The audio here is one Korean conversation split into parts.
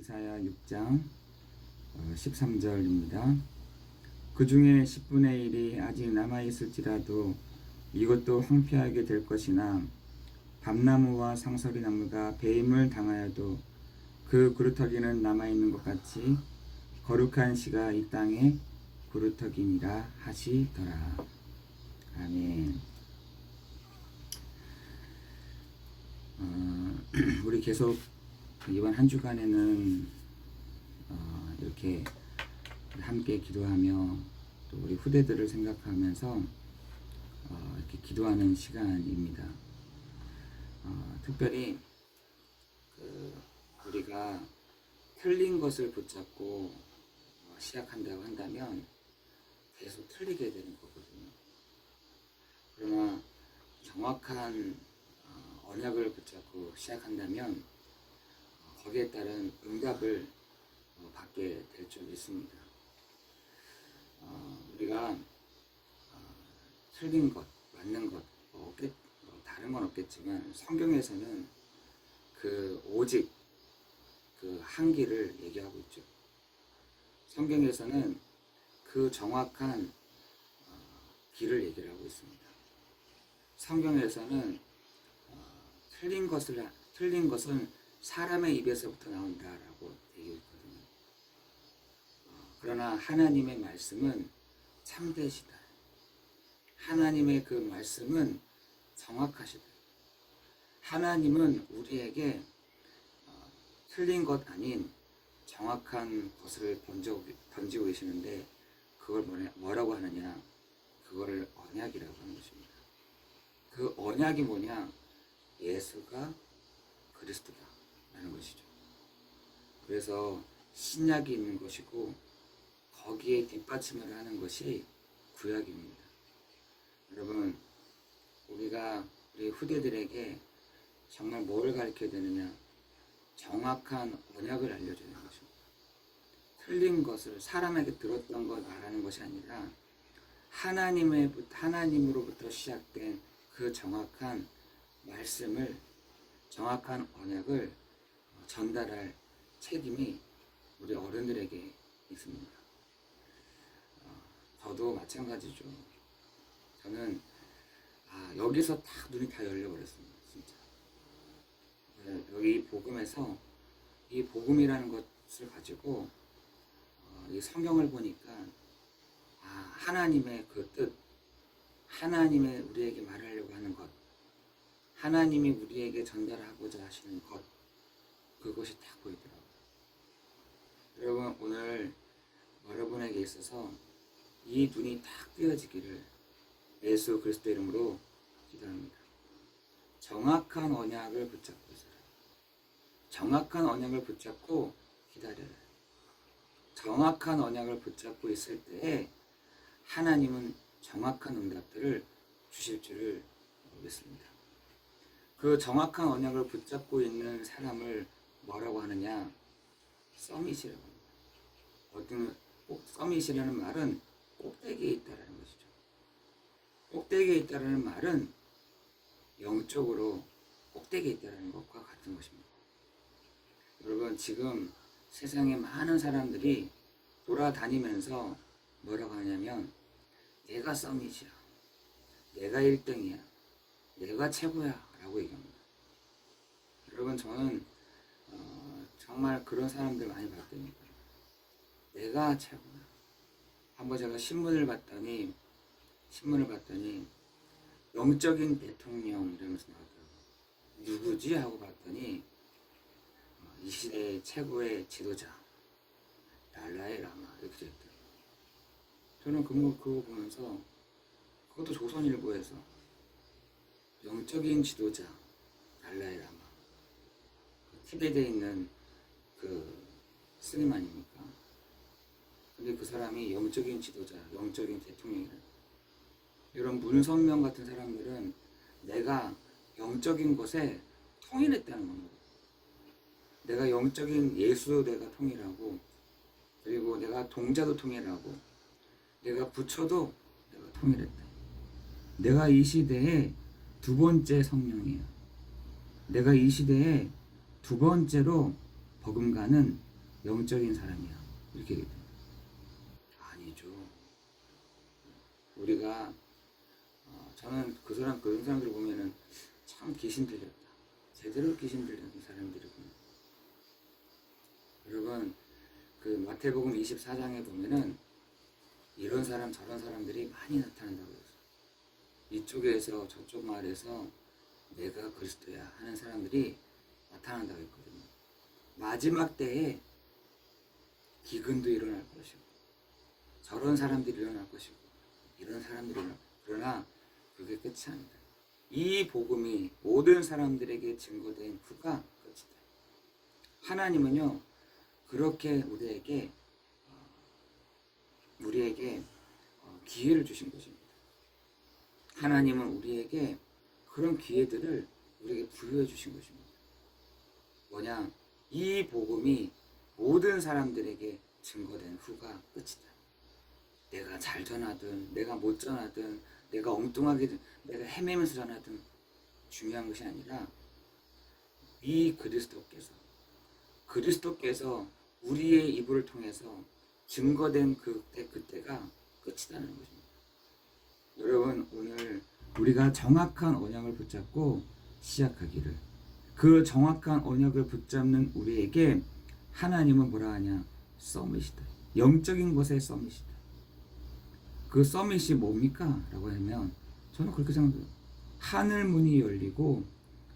이사야 6장 13절입니다. 그 중에 10분의 1이 아직 남아있을지라도 이것도 황폐하게 될 것이나 밤나무와 상서리 나무가 배임을 당하여도 그 그루터기는 남아있는 것 같이 거룩한 시가 이 땅에 그루터기니라 하시더라. 아멘. 어, 우리 계속 이번 한 주간에는 어, 이렇게 함께 기도하며 또 우리 후대들을 생각하면서 어, 이렇게 기도하는 시간입니다. 어, 특별히 그 우리가 틀린 것을 붙잡고 어, 시작한다고 한다면 계속 틀리게 되는 거거든요. 그러나 정확한 어, 언약을 붙잡고 시작한다면 어, 거기에 따른 응답을 어, 받게 될 줄 믿습니다. 어, 우리가 어, 틀린 것, 맞는 것, 뭐 없겠, 뭐 다른 건 없겠지만 성경에서는 그 오직 그 한기를 얘기하고 있죠. 성경에서는 그 정확한 어, 길을 얘기를 하고 있습니다. 성경에서는 어, 틀린 것을 틀린 것은 사람의 입에서부터 나온다라고 되어 있거든요. 어, 그러나 하나님의 말씀은 참되시다. 하나님의 그 말씀은 정확하시다. 하나님은 우리에게 어, 틀린 것 아닌 정확한 것을 던져, 던지고 계시는데 그걸 뭐라고 하느냐? 그거를 언약이라고 하는 것입니다. 그 언약이 뭐냐? 예수가 그리스도다 라는 것이죠. 그래서 신약이 있는 것이고 거기에 뒷받침을 하는 것이 구약입니다. 여러분 우리가 우리 후대들에게 정말 뭘 가르쳐야 되느냐? 정확한 언약을 알려줘야 되는 것입니다. 틀린 것을 사람에게 들었던 걸 말하는 것이 아니라 하나님의 하나님으로부터 시작된 그 정확한 말씀을 정확한 언약을 전달할 책임이 우리 어른들에게 있습니다. 어, 저도 마찬가지죠. 저는 아, 여기서 다 눈이 다 열려버렸습니다. 진짜. 네, 여기 복음에서 이 복음이라는 것을 가지고 어, 이 성경을 보니까 아, 하나님의 그 뜻, 하나님의 우리에게 말하려고 하는 것, 하나님이 우리에게 전달하고자 하시는 것, 그것이 딱 보이더라고요. 여러분, 오늘 여러분에게 있어서 이 눈이 딱 뜨여지기를 예수 그리스도 이름으로 기도합니다. 정확한 언약을 붙잡고 있어요. 정확한 언약을 붙잡고 기다려요. 정확한 언약을 붙잡고 있을 때에 하나님은 정확한 응답들을 주실 줄을 믿습니다. 그 정확한 언약을 붙잡고 있는 사람을 뭐라고 하느냐? 서밋이라고 합니다. 어떤 꼭 서밋이라는 말은 꼭대기에 있다라는 것이죠. 꼭대기에 있다라는 말은 영적으로 꼭대기에 있다라는 것과 같은 것입니다. 여러분 지금 세상에 많은 사람들이 돌아다니면서 뭐라고 하냐면 내가 썸이지야. 내가 1등이야. 내가 최고야. 라고 얘기합니다. 여러분 저는 어, 정말 그런 사람들 많이 봤다니까. 내가 최고야. 한번 제가 신문을 봤더니 신문을 봤더니 영적인 대통령 이러면서 나왔더라고요. 누구지? 하고 봤더니 어, 이 시대의 최고의 지도자 달라이 라마 이렇게 됐더라고요. 저는 그거, 그거 보면서 그것도 조선일보에서 영적인 지도자 달라이 라마 그 티베트에 있는 그 스님 아닙니까? 근데 그 사람이 영적인 지도자, 영적인 대통령이라 이런 문선명 같은 사람들은 내가 영적인 것에 통일했다는 겁니다. 내가 영적인 예수도 내가 통일하고 그리고 내가 동자도 통일하고 내가 부처도 내가 통일했다. 내가 이 시대의 두 번째 성령이야. 내가 이 시대에 두 번째로 버금가는 영적인 사람이야. 이렇게 얘기해요. 아니죠. 우리가 어, 저는 그 사람 그런 사람들 보면은 참 귀신 들렸다. 제대로 귀신 들린 사람들이구나. 여러분 그 마태복음 24장에 보면은 이런 사람 저런 사람들이 많이 나타난다고 그랬어요. 이쪽에서 저쪽 마을에서 내가 그리스도야 하는 사람들이 나타난다고 했거든요. 마지막 때에 기근도 일어날 것이고 저런 사람들이 일어날 것이고 이런 사람들이 일어날 그러나 그게 끝이 아니다. 이 복음이 모든 사람들에게 증거된 후가 끝이다. 하나님은요 그렇게 우리에게 어, 우리에게 어, 기회를 주신 것입니다. 하나님은 우리에게 그런 기회들을 우리에게 부여해 주신 것입니다. 뭐냐? 이 복음이 모든 사람들에게 증거된 후가 끝이다. 내가 잘 전하든, 내가 못 전하든, 내가 엉뚱하게, 내가 헤매면서 전하든 중요한 것이 아니라 이 그리스도께서, 그리스도께서 우리의 이불을 통해서 증거된 그때, 그때가 끝이라는 것입니다. 여러분, 오늘 우리가 정확한 언약을 붙잡고 시작하기를 그 정확한 언약을 붙잡는 우리에게 하나님은 뭐라 하냐? 서밋이다. 영적인 것의 서밋이다. 그 서밋이 뭡니까? 라고 하면 저는 그렇게 생각해요. 하늘 문이 열리고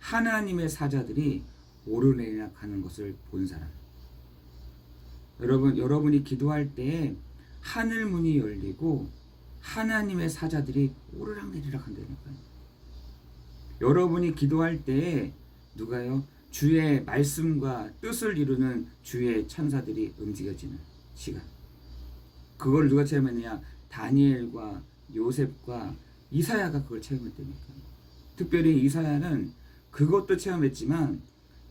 하나님의 사자들이 오르내리락 하는 것을 본 사람. 여러분, 여러분이 기도할 때 하늘 문이 열리고 하나님의 사자들이 오르락내리락 한다니까요. 여러분이 기도할 때 누가요? 주의 말씀과 뜻을 이루는 주의 천사들이 움직여지는 시간. 그걸 누가 체험했느냐? 다니엘과 요셉과 이사야가 그걸 체험했다니까. 특별히 이사야는 그것도 체험했지만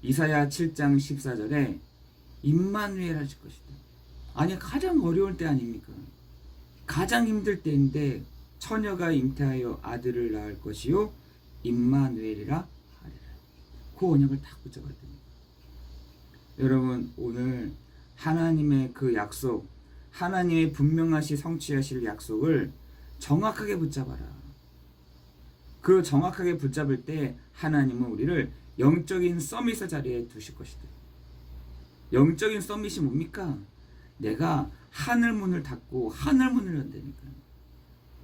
이사야 7장 14절에 임마누엘 하실 것이다. 아니 가장 어려울 때 아닙니까? 가장 힘들 때인데 처녀가 잉태하여 아들을 낳을 것이요 임마누엘이라. 그 언약을 딱 붙잡아야 됩니다. 여러분 오늘 하나님의 그 약속, 하나님의 분명하시 성취하실 약속을 정확하게 붙잡아라. 그 정확하게 붙잡을 때 하나님은 우리를 영적인 서밋의 자리에 두실 것이다. 영적인 서밋이 뭡니까? 내가 하늘 문을 닫고 하늘 문을 연다니까요.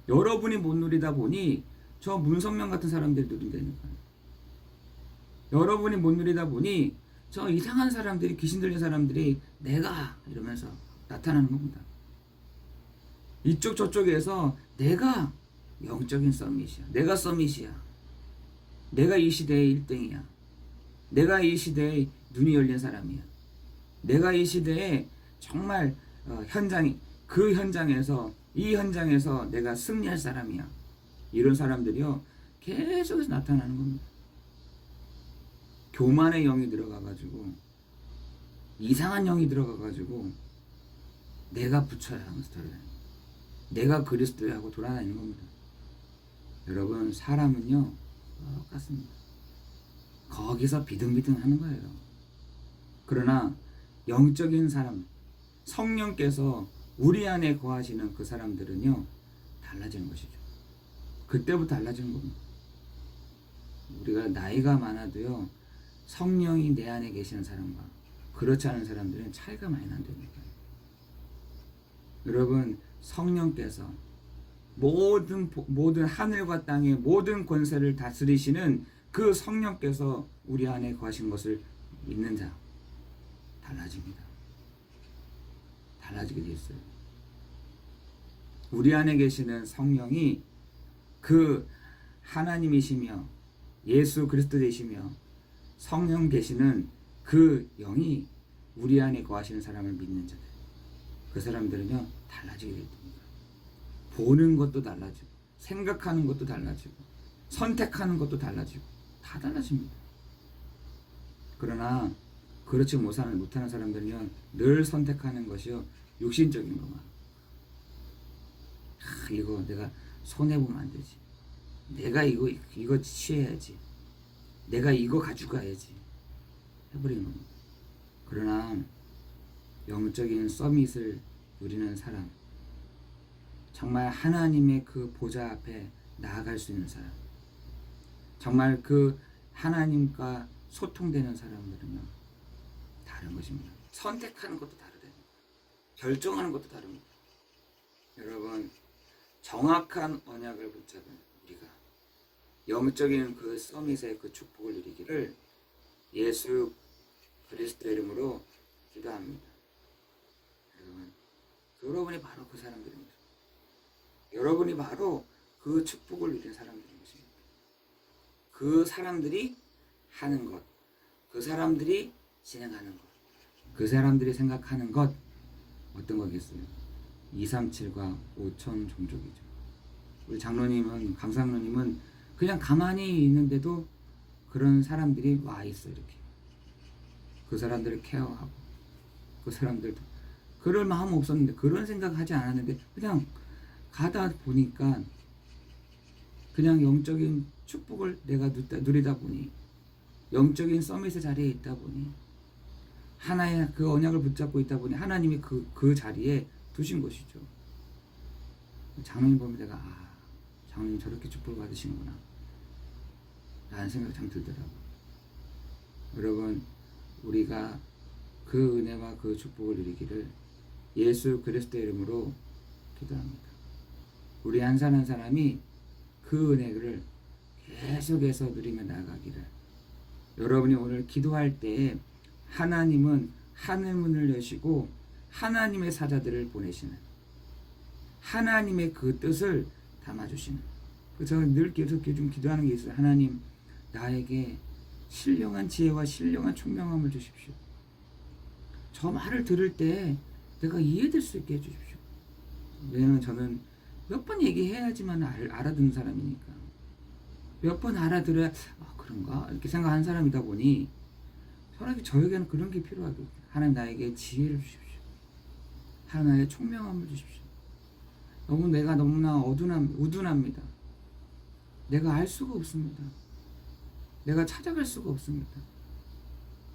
여러분이 못 누리다 보니 저 문성명 같은 사람들이 누린다니까요. 여러분이 못 누리다 보니 저 이상한 사람들이 귀신 들린 사람들이 내가 이러면서 나타나는 겁니다. 이쪽 저쪽에서 내가 영적인 서밋이야. 내가 서밋이야. 내가 이 시대의 1등이야. 내가 이 시대의 눈이 열린 사람이야. 내가 이 시대에 정말 어, 현장이 그 현장에서 이 현장에서 내가 승리할 사람이야. 이런 사람들이요 계속해서 나타나는 겁니다. 교만의 영이 들어가가지고 이상한 영이 들어가가지고 내가 부처야 하면서 돌아다니는 내가 그리스도야 하고 돌아다니는 겁니다. 여러분 사람은요 똑같습니다. 거기서 비등비등 하는 거예요. 그러나 영적인 사람 성령께서 우리 안에 거하시는 그 사람들은요 달라지는 것이죠. 그때부터 달라지는 겁니다. 우리가 나이가 많아도요 성령이 내 안에 계시는 사람과 그렇지 않은 사람들은 차이가 많이 난다니까요. 여러분 성령께서 모든 모든 하늘과 땅의 모든 권세를 다스리시는 그 성령께서 우리 안에 거하신 것을 믿는 자 달라집니다. 달라지게 돼 있어요. 우리 안에 계시는 성령이 그 하나님이시며 예수 그리스도 되시며 성령 계시는 그 영이 우리 안에 거하시는 사람을 믿는 자들. 그 사람들은요, 달라지게 됩니다. 보는 것도 달라지고, 생각하는 것도 달라지고, 선택하는 것도 달라지고, 다 달라집니다. 그러나, 그렇지 못하는, 사람들은요, 늘 선택하는 것이요, 육신적인 것만. 아, 이거 내가 손해보면 안 되지. 내가 이거, 이거 취해야지. 내가 이거 가져가야지. 해버리는 겁니다. 그러나 영적인 서밋을 누리는 사람. 정말 하나님의 그 보좌 앞에 나아갈 수 있는 사람. 정말 그 하나님과 소통되는 사람들은요. 다른 것입니다. 선택하는 것도 다르다. 결정하는 것도 다릅니다. 여러분, 정확한 언약을 붙잡은 우리가 영적인 그 서밋의 그 축복을 누리기를 예수 그리스도 이름으로 기도합니다. 여러분, 여러분이 바로 그 사람들입니다. 여러분이 바로 그 축복을 누린 사람들인 것입니다. 그 사람들이 하는 것, 그 사람들이 진행하는 것, 그 사람들이 생각하는 것 어떤 거겠어요? 237과 5천 종족이죠. 우리 장로님은 강상로님은 그냥 가만히 있는데도 그런 사람들이 와 있어 이렇게. 그 사람들을 케어하고 그 사람들도 그럴 마음 없었는데 그런 생각하지 않았는데 그냥 가다 보니까 그냥 영적인 축복을 내가 누리다 보니 영적인 서밋의 자리에 있다 보니 하나의 그 언약을 붙잡고 있다 보니 하나님이 그, 그 자리에 두신 것이죠. 장로님 보면 내가 아 장로님 저렇게 축복을 받으시는구나 라는 생각이 참 들더라고. 여러분 우리가 그 은혜와 그 축복을 누리기를 예수 그리스도 이름으로 기도합니다. 우리 한 사람 한 사람이 그 은혜를 계속해서 누리며 나아가기를 여러분이 오늘 기도할 때 하나님은 하늘 문을 여시고 하나님의 사자들을 보내시는 하나님의 그 뜻을 담아주시는 그래서 늘 계속 좀 기도하는 게 있어요. 하나님 나에게 신령한 지혜와 신령한 총명함을 주십시오. 저 말을 들을 때 내가 이해될 수 있게 해주십시오. 왜냐면 저는 몇 번 얘기해야지만 알, 알아듣는 사람이니까 몇 번 알아들어야 아, 그런가 이렇게 생각하는 사람이다 보니 저에게 저에게는 그런 게 필요하거든요. 하나님 나에게 지혜를 주십시오. 하나님 총명함을 주십시오. 너무 내가 너무나 어두남, 우둔합니다. 내가 알 수가 없습니다. 내가 찾아갈 수가 없습니다.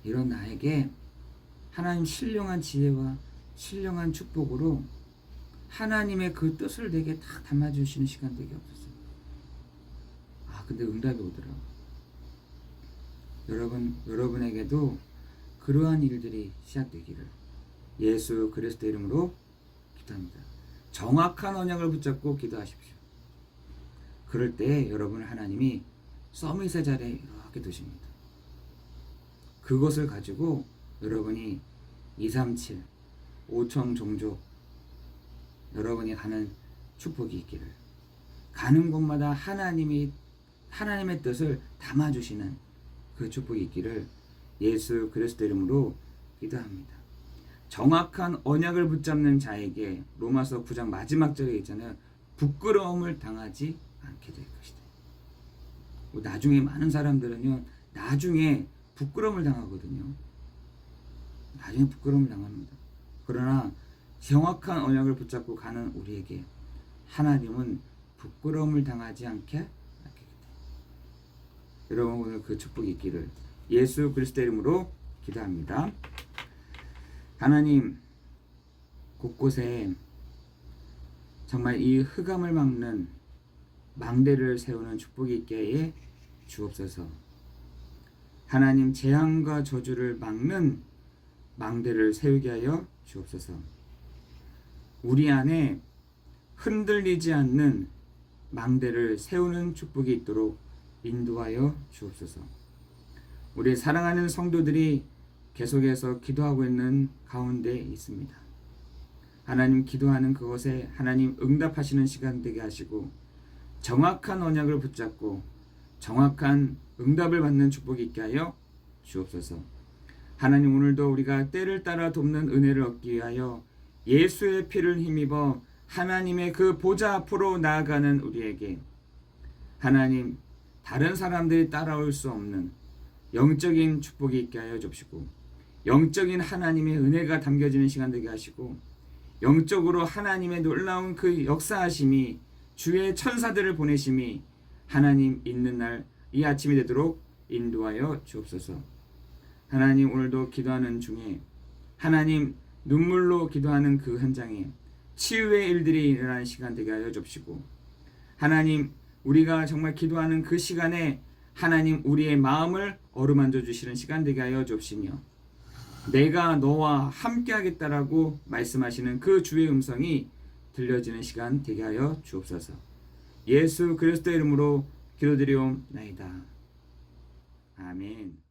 이런 나에게 하나님 신령한 지혜와 신령한 축복으로 하나님의 그 뜻을 내게 다 담아주시는 시간 되게 없었어요. 아, 근데 응답이 오더라고. 여러분, 여러분에게도 그러한 일들이 시작되기를 예수 그리스도 이름으로 기도합니다. 정확한 언약을 붙잡고 기도하십시오. 그럴 때 여러분 하나님이 서밋의 자리에 이렇게 두십니다. 그것을 가지고 여러분이 237, 5청 종족 여러분이 가는 축복이 있기를 가는 곳마다 하나님이 하나님의 뜻을 담아 주시는 그 축복이 있기를 예수 그리스도 이름으로 기도합니다. 정확한 언약을 붙잡는 자에게 로마서 9장 마지막 절에 있잖아요. 부끄러움을 당하지 않게 될 것이다. 뭐 나중에 많은 사람들은요. 나중에 부끄러움을 당하거든요. 나중에 부끄러움을 당합니다. 그러나 정확한 언약을 붙잡고 가는 우리에게 하나님은 부끄러움을 당하지 않게 여러분 오늘 그 축복이 있기를 예수 그리스도 이름으로 기도합니다. 하나님 곳곳에 정말 이 흑암을 막는 망대를 세우는 축복이 있게 해 주옵소서. 하나님 재앙과 저주를 막는 망대를 세우게 하여 주옵소서. 우리 안에 흔들리지 않는 망대를 세우는 축복이 있도록 인도하여 주옵소서. 우리 사랑하는 성도들이 계속해서 기도하고 있는 가운데 있습니다. 하나님 기도하는 그것에 하나님 응답하시는 시간 되게 하시고 정확한 언약을 붙잡고 정확한 응답을 받는 축복이 있게 하여 주옵소서. 하나님 오늘도 우리가 때를 따라 돕는 은혜를 얻기 위하여 예수의 피를 힘입어 하나님의 그 보좌 앞으로 나아가는 우리에게 하나님 다른 사람들이 따라올 수 없는 영적인 축복이 있게 하여 주시고 영적인 하나님의 은혜가 담겨지는 시간 되게 하시고 영적으로 하나님의 놀라운 그 역사하심이 주의 천사들을 보내심이 하나님 있는 날 이 아침이 되도록 인도하여 주옵소서. 하나님 오늘도 기도하는 중에 하나님 눈물로 기도하는 그 현장에 치유의 일들이 일어나는 시간 되게 하여 줍시고 하나님 우리가 정말 기도하는 그 시간에 하나님 우리의 마음을 어루만져 주시는 시간 되게 하여 줍시며 내가 너와 함께 하겠다라고 말씀하시는 그 주의 음성이 들려지는 시간 되게 하여 주옵소서. 예수 그리스도의 이름으로 기도드리옵나이다. 아멘.